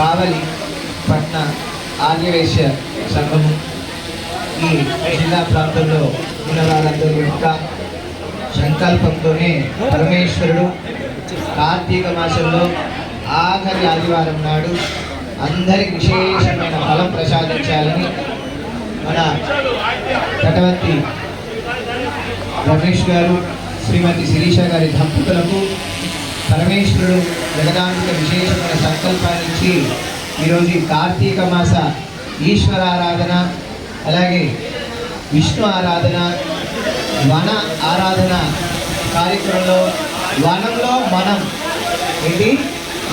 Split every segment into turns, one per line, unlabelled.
కావలి పట్న ఆర్యవేశ్య సంఘము ఈ జిల్లా ప్రాంతంలో ఉన్న వారందరి యొక్క సంకల్పంతోనే పరమేశ్వరుడు కార్తీక మాసంలో ఆఖరి ఆదివారం నాడు అందరికి విశేషమైన ఫలం ప్రసాదించాలని మన తటవర్తి రమేష్ గారు శ్రీమతి శిరీష గారి దంపతులకు పరమేశ్వరుడు జగదాంతిక విశేషమైన సంకల్పాన్నిచ్చి ఈరోజు ఈ కార్తీక మాస ఈశ్వర ఆరాధన అలాగే విష్ణు ఆరాధన వన ఆరాధన కార్యక్రమంలో వనంలో మనం ఏంటి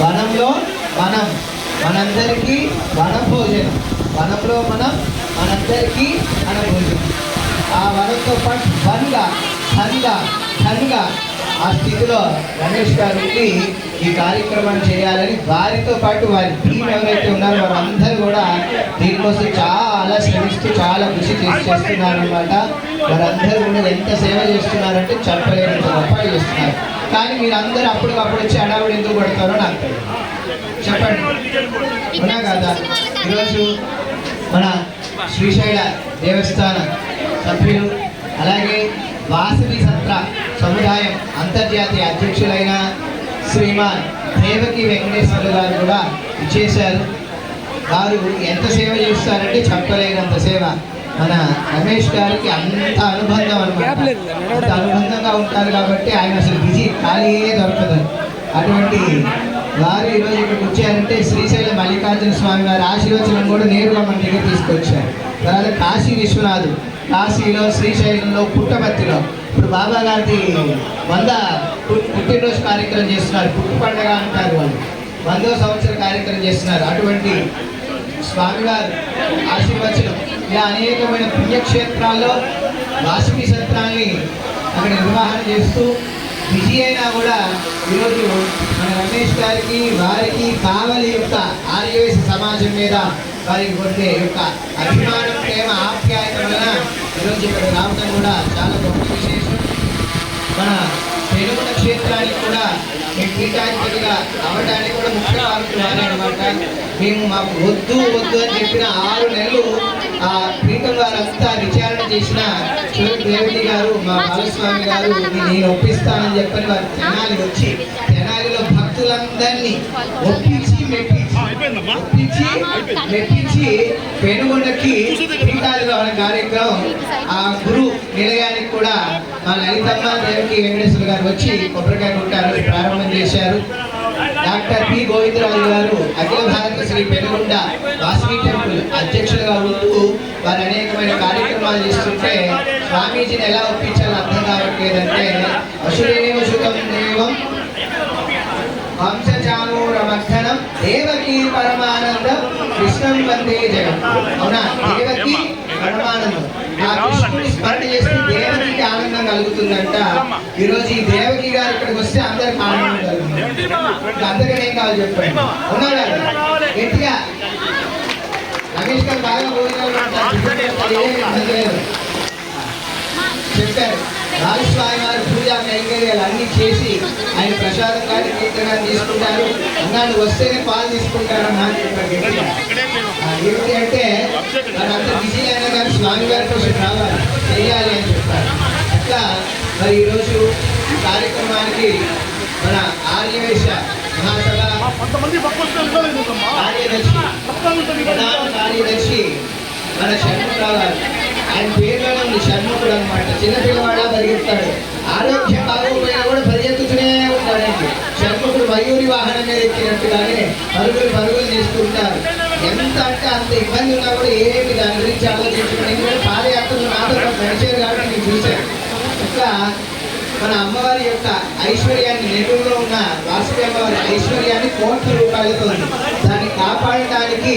వనంలో మనం మనందరికీ వన భోజనం వనంలో మనం మనందరికీ వన భోజనం ఆ వనంతో పాటు వన్గా ధనిగా ధనిగా ఆ స్థితిలో రమేష్ గారికి ఈ కార్యక్రమాన్ని చేయాలని వారితో పాటు వారి టీం ఎవరైతే ఉన్నారో వారందరూ కూడా దీనికోసం చాలా శ్రమిస్తూ చాలా కృషి చేసి చేస్తున్నారనమాట వారందరూ కూడా ఎంత సేవ చేస్తున్నారంటే చెప్పలేనంత గొప్ప చేస్తున్నారు కానీ మీరందరూ అప్పటికప్పుడు వచ్చి అడావిడ ఎందుకు పడతారో నాకు తెలియదు చెప్పండి ఉన్నా కదా ఈరోజు మన శ్రీశైల దేవస్థాన సభ్యులు అలాగే వాసవి సత్ర సముదాయం అంతర్జాతీయ అధ్యక్షులైన శ్రీమాన్ దేవకి వెంకటేశ్వర గారు కూడా ఇచ్చేశారు వారు ఎంత సేవ చేస్తారంటే చెప్పలేనంత సేవ మన రమేష్ గారికి అంత అనుబంధం అనమాట అనుబంధంగా ఉంటారు కాబట్టి ఆయన అసలు బిజీ ఖాళీయే దొరకదు అటువంటి వారు ఈరోజు ఇక్కడికి వచ్చారంటే శ్రీశైల మల్లికార్జున స్వామి వారి ఆశీర్వచనం కూడా నేరుగా మన దగ్గర తీసుకొచ్చారు తర్వాత కాశీ విశ్వనాథుడు కాశీలో శ్రీశైలంలో పుట్టపర్తిలో ఇప్పుడు బాబా గారిది వంద పుట్టినరోజు కార్యక్రమం చేస్తున్నారు పుట్టు పండగ అంటారు వాళ్ళు వందో సంవత్సర కార్యక్రమం చేస్తున్నారు అటువంటి స్వామివారు ఆశీర్వచనం ఇలా అనేకమైన పుణ్యక్షేత్రాల్లో వాసుకి సత్రాన్ని అక్కడ నిర్వహణ చేస్తూ బిజీ అయినా కూడా ఈరోజు మన రమేష్ గారికి వారికి కావలి యొక్క ఆర్యవేశ సమాజం మీద వారికి కొట్టే యొక్క అభిమానం ప్రేమ ఆప్యాయత వలన ఈరోజు ఇక్కడ రావడం కూడా చాలా గొప్ప విశేషం మన తెలుగు క్షేత్రానికి కూడా మేము పీఠాధిపతిగా అవడానికి కూడా ముఖ్య కారణం అనమాట మేము మాకు వద్దు వద్దు అని చెప్పిన ఆరు నెలలు ఆ పీఠం వారంతా విచారణ చేసిన దేవుడి గారు మా బాలస్వామి గారు నేను ఒప్పిస్తానని చెప్పని వారు తెనాలి వచ్చి తెనాలిలో భక్తులందరినీ ఒప్పించి మెప్పించి మెప్పించి పెనుగొండకి పీఠాలు కార్యక్రమం ఆ గురు నిలయానికి కూడా మా లలితమ్మ దేవకి వెంకటేశ్వర గారు వచ్చి కొబ్బరికాయ కొట్టారు ప్రారంభం చేశారు డాక్టర్ పి గోవిందరావు గారు అఖిల భారత శ్రీ పెనుగుండ వాసవి టెంపుల్ అధ్యక్షులుగా ఉంటూ వారు అనేకమైన కార్యక్రమాలు చేస్తుంటే స్వామీజీని ఎలా ఒప్పించాలో అర్థం కావట్లేదంటే అసురేవ సుఖం దేవం వంశచానూరమర్థనం దేవకీ పరమానందం కృష్ణం వందే జగం అవునా దేవకి పరమానందం ఆ కృష్ణుని చేస్తే దేవకి ఆనందం కలుగుతుందంట ఈరోజు ఈ దేవకి గారు ఇక్కడికి వస్తే అందరికి ఆనందం కలుగుతుంది అందరికీ ఏం కావాలి చెప్పండి అవునా గట్టిగా రమేష్ గారు బాగా చెప్పారు రాజస్వామి వారి పూజ కైంకర్యాలు అన్ని చేసి ఆయన ప్రసాదం కానీ కీర్తన తీసుకుంటారు అన్నాడు వస్తేనే పాలు తీసుకుంటారు అన్నాడు ఏమిటి అంటే అంత బిజీ అయినా కానీ స్వామి గారి కోసం రావాలి చేయాలి అని చెప్తారు అట్లా మరి ఈరోజు కార్యక్రమానికి మన ఆర్యవేశ మహాసభ కార్యదర్శి ప్రధాన కార్యదర్శి మన శరణరావు గారు ఆయన పేరులోనే ఉంది షణ్ముఖుడు అనమాట చిన్నపిల్లవాడ పరిగెత్తాడు ఆరోగ్యం బాగోపోయినా కూడా పరిగెత్తుతూనే ఉంటాడు షణ్ముఖుడు మయూరి వాహనం మీద ఎక్కినట్టుగానే పరుగులు పరుగులు తీసుకుంటారు ఎంత అంటే అంత ఇబ్బంది ఉన్నా కూడా ఏమి దాని గురించి ఆలోచించుకుని పాదయాత్రలు నాతో అమ్మవారి యొక్క ఐశ్వర్యాన్ని నెల్లూరులో ఉన్న వాసుకి అమ్మవారి ఐశ్వర్యాన్ని కోట్ల రూపాయలతో దాన్ని కాపాడటానికి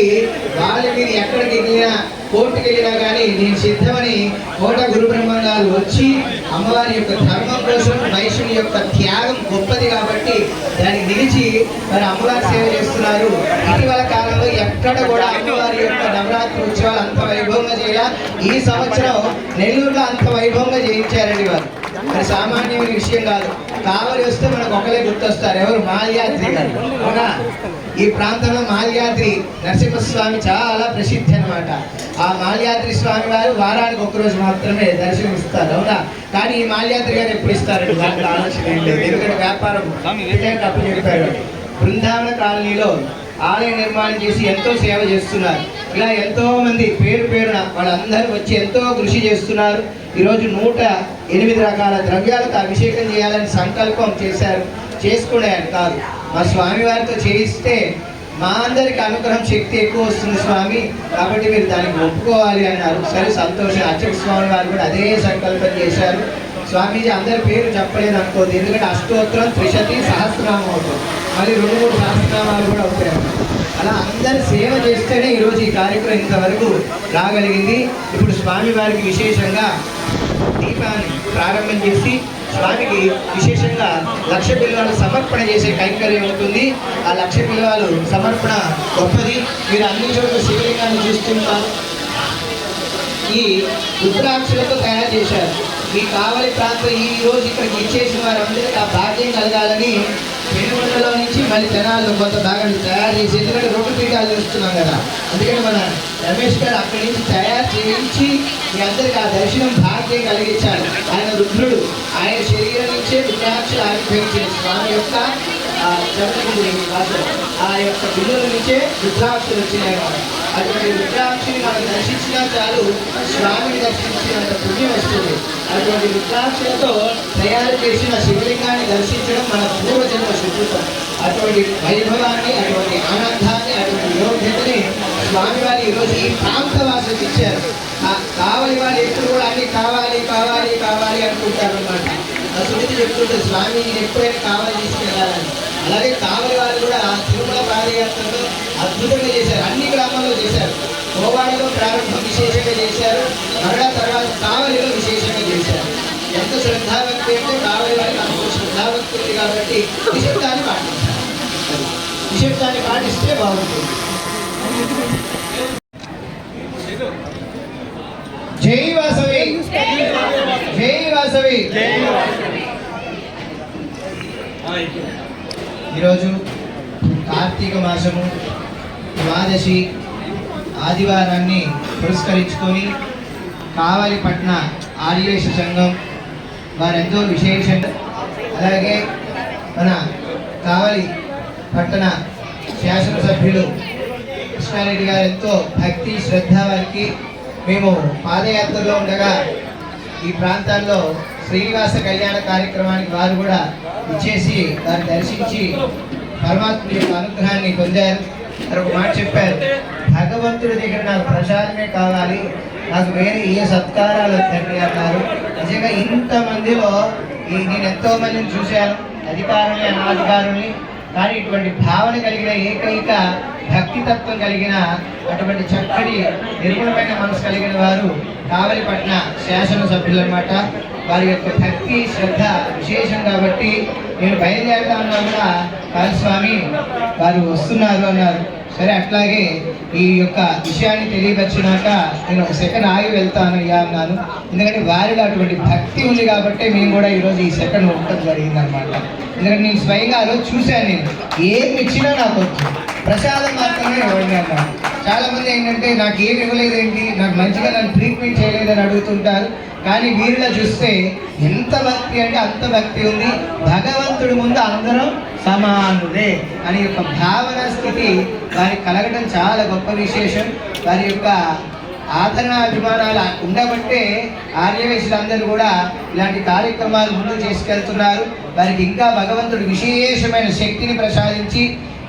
వాళ్ళ మీరు ఎక్కడికి వెళ్ళినా కోర్టుకి వెళ్ళినా కానీ నేను సిద్ధమని కోట గురు బ్రహ్మ వచ్చి అమ్మవారి యొక్క ధర్మం కోసం మహిషుని యొక్క త్యాగం గొప్పది కాబట్టి దాన్ని నిలిచి మరి అమ్మవారి సేవ చేస్తున్నారు ఇటీవల కాలంలో ఎక్కడ కూడా అమ్మవారి యొక్క నవరాత్రి ఉత్సవాలు అంత వైభవంగా చేయాల ఈ సంవత్సరం నెల్లూరులో అంత వైభవంగా చేయించారండి వారు మరి సామాన్యమైన విషయం కాదు కావలి వస్తే మనకు ఒకరే గుర్తొస్తారు ఎవరు మాల్యాద్రి అవునా ఈ ప్రాంతంలో మాల్యాద్రి నరసింహస్వామి చాలా ప్రసిద్ధి అనమాట ఆ మాల్యాద్రి స్వామి వారు వారానికి ఒకరోజు మాత్రమే దర్శనమిస్తారు అవునా కానీ ఈ మాల్యాద్రి గారు ఎప్పుడు ఇస్తారండి ఆలోచన ఎందుకంటే వ్యాపారం తప్పు చెప్పారు బృందావన కాలనీలో ఆలయ నిర్మాణం చేసి ఎంతో సేవ చేస్తున్నారు ఇలా ఎంతో మంది పేరు పేరున వాళ్ళందరూ వచ్చి ఎంతో కృషి చేస్తున్నారు ఈరోజు నూట ఎనిమిది రకాల ద్రవ్యాలతో అభిషేకం చేయాలని సంకల్పం చేశారు చేసుకునే కాదు మా స్వామివారితో చేయిస్తే మా అందరికి అనుగ్రహం శక్తి ఎక్కువ వస్తుంది స్వామి కాబట్టి మీరు దానికి ఒప్పుకోవాలి అన్నారు సరే సంతోషం అచ్చక స్వామి వారు కూడా అదే సంకల్పం చేశారు స్వామీజీ అందరి పేరు చెప్పలేదు అనుకోదు ఎందుకంటే అష్టోత్తరం త్రిశతి సహస్రనామం అవుతుంది మళ్ళీ రెండు మూడు సహస్రనామాలు కూడా అవుతాయి అలా అందరు సేవ చేస్తేనే ఈరోజు ఈ కార్యక్రమం ఇంతవరకు రాగలిగింది ఇప్పుడు స్వామి వారికి విశేషంగా దీపాన్ని ప్రారంభం చేసి స్వామికి విశేషంగా లక్ష పిల్లలు సమర్పణ చేసే కైంకర్యం ఉంటుంది ఆ లక్ష పిల్లలు సమర్పణ గొప్పది మీరు అన్ని చోట్ల శివలింగాన్ని చూస్తున్నారు ఈ రుద్రాక్షలతో తయారు చేశారు ఈ కావలి ప్రాంతం ఈ రోజు ఇక్కడికి ఇచ్చేసిన వారందరికీ ఆ భాగ్యం కలగాలని పెనుగొండలో నుంచి మళ్ళీ జనాలు కొంత బాగా తయారు చేసి ఎందుకంటే రోడ్డు పీఠాలు చూస్తున్నాం కదా అందుకని మన రమేష్ గారు అక్కడి నుంచి తయారు చేయించి మీ అందరికీ ఆ దర్శనం భాగ్యం కలిగించాలి ఆయన రుద్రుడు ఆయన శరీరం నుంచే రుద్రాక్షలు ఆవిర్భవించిన స్వామి యొక్క ఆ యొక్క బిల్లుల నుంచే రుద్రాక్షలు వచ్చినాయి అటువంటి రుద్రాక్షిని మనం దర్శించినా చాలు స్వామిని దర్శించినంత పుణ్యం వస్తుంది అటువంటి రుద్రాక్షలతో తయారు చేసిన శివలింగాన్ని దర్శించడం మన పూర్వజన్మ శుభ్రతం అటువంటి వైభవాన్ని అటువంటి ఆనందాన్ని అటువంటి యోగ్యతని స్వామివారి ఈరోజు ఈ ప్రాంత వాసులకు ఇచ్చారు కావాలి వారు ఎప్పుడు కూడా అన్ని కావాలి కావాలి కావాలి అనుకుంటారనమాట ఆ సుమితి చెప్తుంటే స్వామి ఎప్పుడైనా కావాలి తీసుకెళ్ళాలని అలాగే కావలి వారు కూడా ఆ తిరుమల పాదయాత్రలో అద్భుతంగా ప్రారంభం విశేషంగా చేశారు మరలా తర్వాత కావలిలో విశేషంగా చేశారు ఎంత శ్రద్ధాభక్తి అంటే కావలి వారికి అంత శ్రద్ధాభక్తి ఉంది కాబట్టి నిశ్శబ్దాన్ని పాటిస్తారు నిశ్శబ్దాన్ని పాటిస్తే బాగుంటుంది జై వాసవి జై వాసవి ఈరోజు కార్తీక మాసము ద్వాదశి ఆదివారాన్ని పురస్కరించుకొని కావలిపట్న ఆదివేశ సంఘం వారెంతో విశేషంగా అలాగే మన కావలి పట్టణ శాసనసభ్యులు కృష్ణారెడ్డి గారు ఎంతో భక్తి శ్రద్ధ వారికి మేము పాదయాత్రలో ఉండగా ఈ ప్రాంతాల్లో శ్రీనివాస కళ్యాణ కార్యక్రమానికి వారు కూడా ఇచ్చేసి వారు దర్శించి పరమాత్మ యొక్క అనుగ్రహాన్ని పొందారు మాట చెప్పారు భగవంతుడి దగ్గర నాకు ప్రసాదమే కావాలి నాకు వేరే ఏ సత్కారాలు తండ్రి అన్నారు నిజంగా ఇంతమందిలో ఈ నేను ఎంతో మందిని చూశాను అధికారుల్ని అనాధికారుల్ని కానీ ఇటువంటి భావన కలిగిన ఏకైక భక్తితత్వం కలిగిన అటువంటి చక్కటి నిర్మలమైన మనసు కలిగిన వారు కావలిపట్న శాసనసభ్యులు అనమాట వారి యొక్క భక్తి శ్రద్ధ విశేషం కాబట్టి నేను బయలుదేరుతా ఉన్నా కూడా కాళస్వామి వారు వస్తున్నారు అన్నారు సరే అట్లాగే ఈ యొక్క విషయాన్ని తెలియపరిచినాక నేను ఒక సెకండ్ ఆగి వెళ్తాను అయ్యా అన్నాను ఎందుకంటే వారిలో అటువంటి భక్తి ఉంది కాబట్టి మేము కూడా ఈరోజు ఈ సెకండ్ ఉండటం జరిగింది అనమాట ఎందుకంటే నేను స్వయంగా ఆ రోజు చూశాను నేను ఏమి ఇచ్చినా నాకు వచ్చు ప్రసాదం మాత్రమే ఇవ్వండి అన్నాను చాలా మంది ఏంటంటే నాకు ఏమి ఏంటి నాకు మంచిగా నన్ను ట్రీట్మెంట్ చేయలేదని అడుగుతుంటారు కానీ వీరిలో చూస్తే ఎంత భక్తి అంటే అంత భక్తి ఉంది భగవంతుడి ముందు అందరం సమానులే అని యొక్క భావన స్థితి వారికి కలగడం చాలా గొప్ప విశేషం వారి యొక్క ఆదరణ అభిమానాలు ఉండబట్టే ఆర్యవేశులందరూ కూడా ఇలాంటి కార్యక్రమాలు ముందు చేసుకెళ్తున్నారు వారికి ఇంకా భగవంతుడు విశేషమైన శక్తిని ప్రసాదించి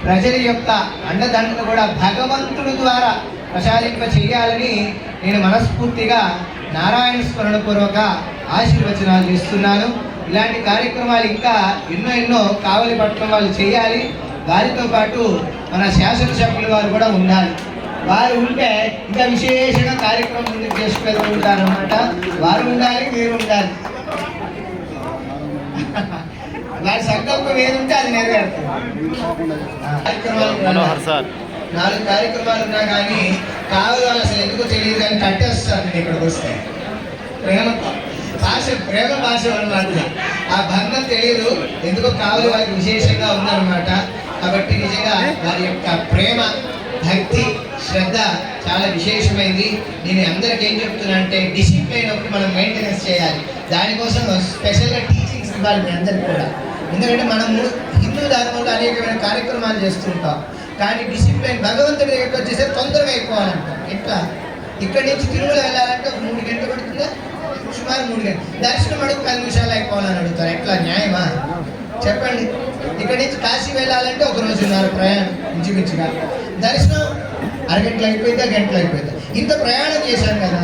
ప్రజల యొక్క అండదండలు కూడా భగవంతుడు ద్వారా ప్రసాదింప చేయాలని నేను మనస్ఫూర్తిగా నారాయణ స్మరణపూర్వక ఆశీర్వచనాలు ఇస్తున్నాను ఇలాంటి కార్యక్రమాలు ఇంకా ఎన్నో ఎన్నో కావలి పట్టడం వాళ్ళు చేయాలి వారితో పాటు మన శాసనసభ్యుల వారు కూడా ఉండాలి వారు ఉంటే ఇంకా విశేషంగా కార్యక్రమం ముందుకు చేసుకెళ్తూ ఉంటారు అనమాట వారు ఉండాలి మీరు ఉండాలి వారి మనోహర్ సార్ నాలుగు కార్యక్రమాలు ఉన్నా కానీ కావాలి అసలు ఎందుకు తెలియదు కానీ కట్టేస్తాను నేను ఇక్కడికి వస్తే ప్రేమ భాష ప్రేమ భాష అనమాట ఆ భంగం తెలియదు ఎందుకో కావాలి వారికి విశేషంగా ఉందన్నమాట కాబట్టి నిజంగా వారి యొక్క ప్రేమ భక్తి శ్రద్ధ చాలా విశేషమైంది నేను అందరికి ఏం చెప్తున్నా అంటే డిసిప్లైన్ ఒకటి మనం మెయింటెనెన్స్ చేయాలి దానికోసం స్పెషల్గా టీచింగ్స్ ఇవ్వాలి మీ అందరికి కూడా ఎందుకంటే మనము హిందూ ధర్మంలో అనేకమైన కార్యక్రమాలు చేస్తుంటాం కానీ డిసిప్లిన్ భగవంతుడి దగ్గరికి వచ్చేసే తొందరగా అయిపోవాలంట ఎట్లా ఇక్కడి నుంచి తిరుమల వెళ్ళాలంటే ఒక మూడు గంటలు పడుతుందా సుమారు మూడు గంటలు దర్శనం అడుగు పది నిమిషాలు అయిపోవాలని అడుగుతారు ఎట్లా న్యాయమా చెప్పండి ఇక్కడి నుంచి కాశీ వెళ్ళాలంటే ఒక ఉన్నారు ప్రయాణం ఇంచుమించుగా దర్శనం అరగంటలు అయిపోయిందా గంటలు అయిపోయిందా ఇంత ప్రయాణం చేశాను కదా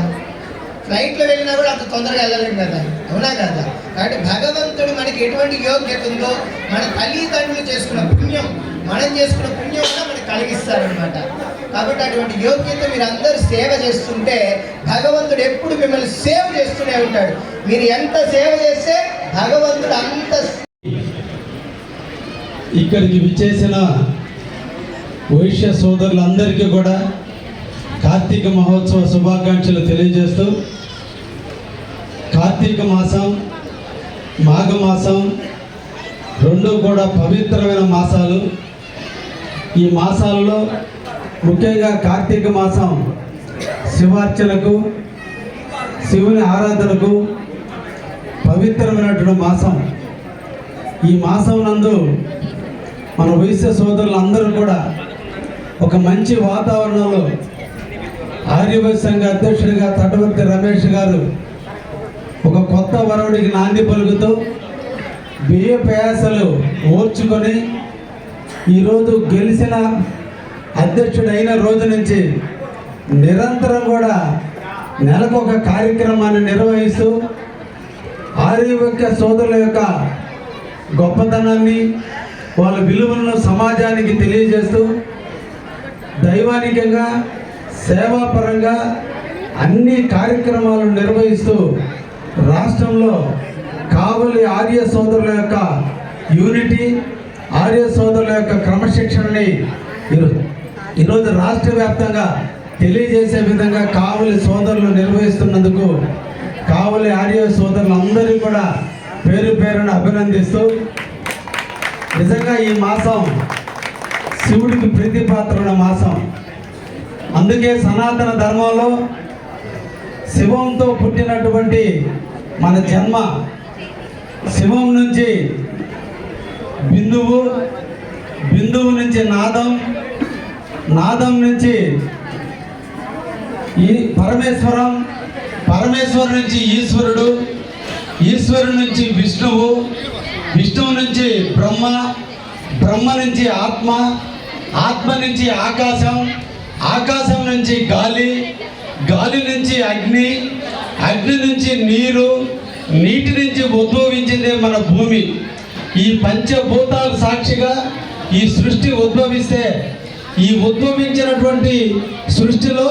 ఫ్లైట్లో వెళ్ళినా కూడా అంత తొందరగా వెళ్ళలేము కదా అవునా కదా కాబట్టి భగవంతుడు మనకి ఎటువంటి యోగ్యత ఉందో మన తల్లిదండ్రులు చేసుకున్న పుణ్యం మనం చేసుకున్న పుణ్యం కూడా మనకు కలిగిస్తారనమాట కాబట్టి అటువంటి యోగ్యత మీరు అందరూ సేవ చేస్తుంటే భగవంతుడు ఎప్పుడు మిమ్మల్ని సేవ చేస్తూనే ఉంటాడు మీరు ఎంత సేవ చేస్తే భగవంతుడు అంత ఇక్కడికి విచ్చేసిన వైశ్య సోదరులందరికీ కూడా కార్తీక మహోత్సవ శుభాకాంక్షలు తెలియజేస్తూ కార్తీక మాసం మాఘమాసం రెండు కూడా పవిత్రమైన మాసాలు ఈ మాసాలలో ముఖ్యంగా కార్తీక మాసం శివార్చనకు శివుని ఆరాధనకు పవిత్రమైనటువంటి మాసం ఈ మాసం నందు మన వైశ్య సోదరులందరూ కూడా ఒక మంచి వాతావరణంలో ఆర్యవైశ్యంగా అధ్యక్షుడిగా తటవర్తి రమేష్ గారు ఒక కొత్త వరవుడికి నాంది పలుకుతూ బియ్య ప్రయాసలు ఓర్చుకొని ఈరోజు గెలిచిన అధ్యక్షుడైన రోజు నుంచి నిరంతరం కూడా నెలకు ఒక కార్యక్రమాన్ని నిర్వహిస్తూ ఆరోగ్య సోదరుల యొక్క గొప్పతనాన్ని వాళ్ళ విలువలను సమాజానికి తెలియజేస్తూ దైవానికంగా సేవాపరంగా అన్ని కార్యక్రమాలు నిర్వహిస్తూ రాష్ట్రంలో కావలి ఆర్య సోదరుల యొక్క యూనిటీ ఆర్య సోదరుల యొక్క క్రమశిక్షణని ఈరోజు రాష్ట్ర వ్యాప్తంగా తెలియజేసే విధంగా కావలి సోదరులు నిర్వహిస్తున్నందుకు కావలి ఆర్య సోదరులందరినీ కూడా పేరు పేరును అభినందిస్తూ నిజంగా ఈ మాసం శివుడికి ప్రీతిపాత్రుల మాసం అందుకే సనాతన ధర్మంలో శివంతో పుట్టినటువంటి మన జన్మ శివం నుంచి బిందువు బిందువు నుంచి నాదం నాదం నుంచి ఈ పరమేశ్వరం పరమేశ్వరు నుంచి ఈశ్వరుడు ఈశ్వరు నుంచి విష్ణువు విష్ణువు నుంచి బ్రహ్మ బ్రహ్మ నుంచి ఆత్మ ఆత్మ నుంచి ఆకాశం ఆకాశం నుంచి గాలి గాలి నుంచి అగ్ని అగ్ని నుంచి నీరు నీటి నుంచి ఉద్భవించిందే మన భూమి ఈ పంచభూతాలు సాక్షిగా ఈ సృష్టి ఉద్భవిస్తే ఈ ఉద్భవించినటువంటి సృష్టిలో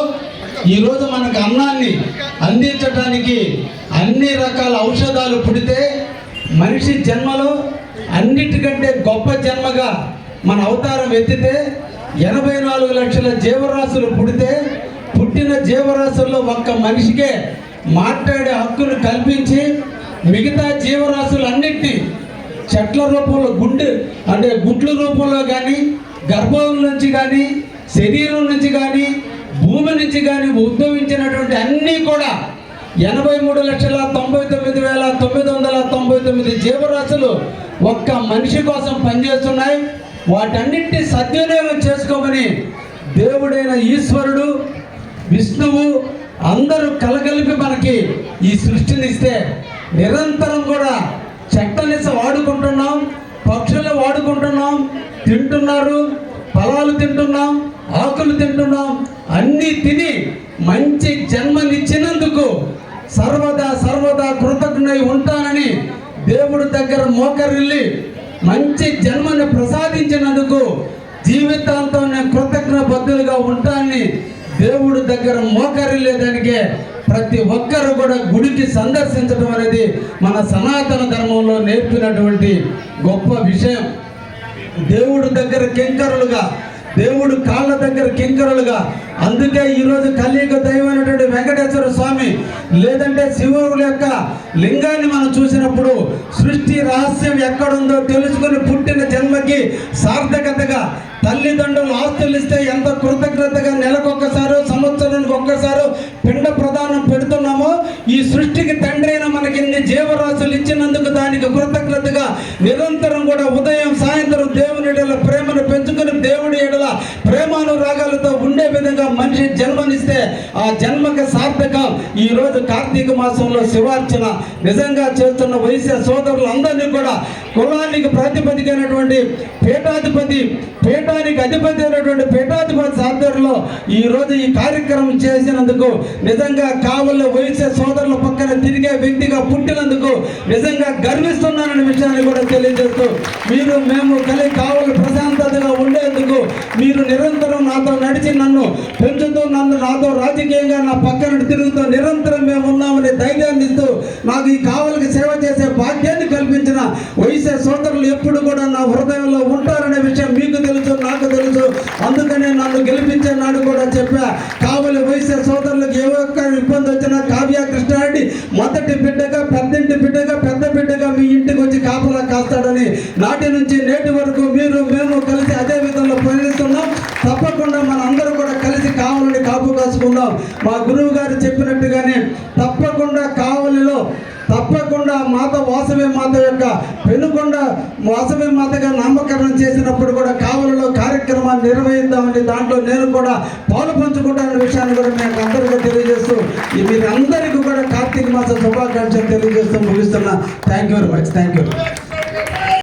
ఈరోజు మనకు అన్నాన్ని అందించడానికి అన్ని రకాల ఔషధాలు పుడితే మనిషి జన్మలో అన్నిటికంటే గొప్ప జన్మగా మన అవతారం ఎత్తితే ఎనభై నాలుగు లక్షల జీవరాశులు పుడితే పుట్టిన జీవరాశుల్లో ఒక్క మనిషికే మాట్లాడే హక్కును కల్పించి మిగతా జీవరాశులన్నింటినీ చెట్ల రూపంలో గుండె అంటే గుడ్ల రూపంలో కానీ గర్భం నుంచి కానీ శరీరం నుంచి కానీ భూమి నుంచి కానీ ఉద్భవించినటువంటి అన్నీ కూడా ఎనభై మూడు లక్షల తొంభై తొమ్మిది వేల తొమ్మిది వందల తొంభై తొమ్మిది జీవరాశులు ఒక్క మనిషి కోసం పనిచేస్తున్నాయి వాటన్నిటి సద్వినియోగం చేసుకోమని దేవుడైన ఈశ్వరుడు విష్ణువు అందరూ కలగలిపి మనకి ఈ సృష్టిని ఇస్తే నిరంతరం కూడా చెట్టనిస వాడుకుంటున్నాం పక్షులు వాడుకుంటున్నాం తింటున్నారు ఫలాలు తింటున్నాం ఆకులు తింటున్నాం అన్నీ తిని మంచి జన్మనిచ్చినందుకు సర్వదా సర్వదా కృతజ్ఞై ఉంటానని దేవుడి దగ్గర మోకరిల్లి మంచి జన్మను ప్రసాదించినందుకు జీవితాంతం నేను కృతజ్ఞ బద్దులుగా ఉంటానని దేవుడి దగ్గర మోకరి లేదానికే ప్రతి ఒక్కరు కూడా గుడికి సందర్శించడం అనేది మన సనాతన ధర్మంలో నేర్పినటువంటి గొప్ప విషయం దేవుడి దగ్గర కింకరులుగా దేవుడు కాళ్ళ దగ్గర కింకరలుగా అందుకే ఈరోజు కలియుగ దైవమైనటువంటి వెంకటేశ్వర స్వామి లేదంటే శివుల యొక్క లింగాన్ని మనం చూసినప్పుడు సృష్టి రహస్యం ఎక్కడుందో తెలుసుకుని పుట్టిన జన్మకి సార్థకతగా తల్లిదండ్రులు ఆస్తులు ఇస్తే ఎంత కృతజ్ఞతగా నెలకొకసారో సంవత్సరానికి ఒక్కసారో పిండ ప్రదానం పెడుతున్నామో ఈ సృష్టికి తండ్రి అయిన మనకి జీవరాశి ఇచ్చినందుకు దానికి కృతజ్ఞతగా నిరంతరం కూడా ఉదయం సాయంత్రం దేవుని ఎడల ప్రేమను పెంచుకొని దేవుడి ఎడల ప్రేమానురాగాలతో ఉండే విధంగా మనిషి జన్మనిస్తే ఆ జన్మకి సార్థకం ఈరోజు కార్తీక మాసంలో శివార్చన నిజంగా చేస్తున్న వైశ్య అందరినీ కూడా కులానికి ప్రాతిపదికైనటువంటి పీఠాధిపతి పీఠానికి అధిపతి అయినటువంటి పీఠాధిపతి సాధ్యంలో ఈరోజు ఈ కార్యక్రమం చేసినందుకు నిజంగా కావలి వైశ్య సోదరుల పక్కన తిరిగే వ్యక్తిగా పుట్టినందుకు నిజంగా గర్విస్తున్నానని విషయాన్ని కూడా తెలియజేస్తూ మీరు మేము కలిగి కావాలి ప్రశాంతతగా ఉండి మీరు నిరంతరం నాతో నడిచి నన్ను పెంచుతూ నన్ను నాతో రాజకీయంగా నా పక్కన తిరుగుతూ నిరంతరం మేము ఉన్నామని ధైర్యాన్ని ఇస్తూ నాకు ఈ కావలికి సేవ చేసే భాగ్యాన్ని కల్పించిన వైసే సోదరులు ఎప్పుడు కూడా నా హృదయంలో ఉంటారనే విషయం మీకు తెలుసు నాకు తెలుసు అందుకనే నన్ను గెలిపించే నాడు కూడా చెప్పా కావలి వైసే సోదరులకు ఏ ఒక్క ఇబ్బంది వచ్చినా కావ్య కృష్ణారెడ్డి మొదటి బిడ్డగా పెద్దంటి బిడ్డగా పెద్ద బిడ్డగా మీ ఇంటికి వచ్చి కాపలా కాస్తాడని నాటి నుంచి నేటి వరకు మీరు మేము కలిసి అదే మా గురువు గారు చెప్పినట్టుగానే తప్పకుండా కావలిలో తప్పకుండా మాత వాసవి మాత యొక్క పెనుకొండ వాసవి మాతగా నామకరణం చేసినప్పుడు కూడా కావలిలో కార్యక్రమాన్ని నిర్వహిద్దామని దాంట్లో నేను కూడా పాలు పంచుకుంటానన్న విషయాన్ని కూడా మేము అందరికీ తెలియజేస్తూ మీరందరికీ కూడా కార్తీక మాస శుభాకాంక్షలు తెలియజేస్తూ ముగిస్తున్నా thank you very much thank you